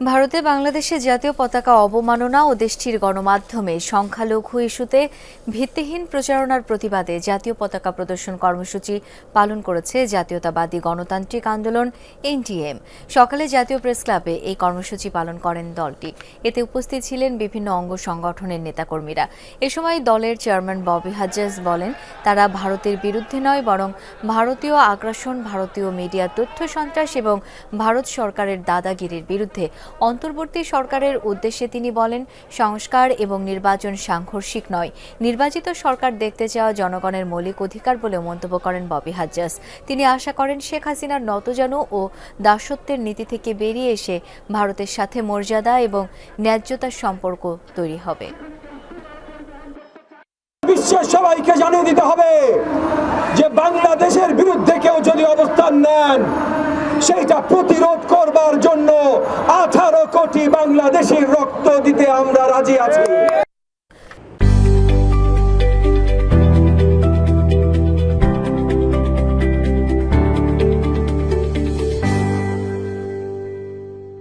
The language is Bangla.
ভারতে বাংলাদেশের জাতীয় পতাকা অবমাননা ও দেশটির গণমাধ্যমে সংখ্যালঘু ইস্যুতে ভিত্তিহীন প্রচারণার প্রতিবাদে জাতীয় পতাকা প্রদর্শন কর্মসূচি পালন করেছে জাতীয়তাবাদী গণতান্ত্রিক আন্দোলন এনটিএম। সকালে জাতীয় প্রেস ক্লাবে এই কর্মসূচি পালন করেন দলটি। এতে উপস্থিত ছিলেন বিভিন্ন অঙ্গ সংগঠনের নেতাকর্মীরা। এ সময় দলের চেয়ারম্যান ববি হাজ্জাজ বলেন, তারা ভারতের বিরুদ্ধে নয়, বরং ভারতীয় আগ্রাসন, ভারতীয় মিডিয়া তথ্য সন্ত্রাস এবং ভারত সরকারের দাদাগিরির বিরুদ্ধে অন্তর্বর্তী সরকারের উদ্দেশ্যে তিনি বলেন, সংস্কার এবং নির্বাচন সাংঘর্ষিক নয়। নির্বাচিত সরকার দেখতে চাওয়া জনগণের মৌলিক অধিকার বলে মন্তব্য করেন ববি হাজ্জাস তিনি আশা করেন, শেখ হাসিনার নতজানু ও দাসত্বের নীতি থেকে বেরিয়ে এসে ভারতের সাথে মর্যাদা এবং ন্যায্যতার সম্পর্ক তৈরি হবে। বিশ্বের সবাইকে জানিয়ে দিতে হবে যে বাংলাদেশের বিরুদ্ধে কেউ যদি অবস্থান নেন সেইটা প্রতিরোধ করবার জন্য আঠারো কোটি বাংলাদেশের রক্ত দিতে আমরা রাজি আছি।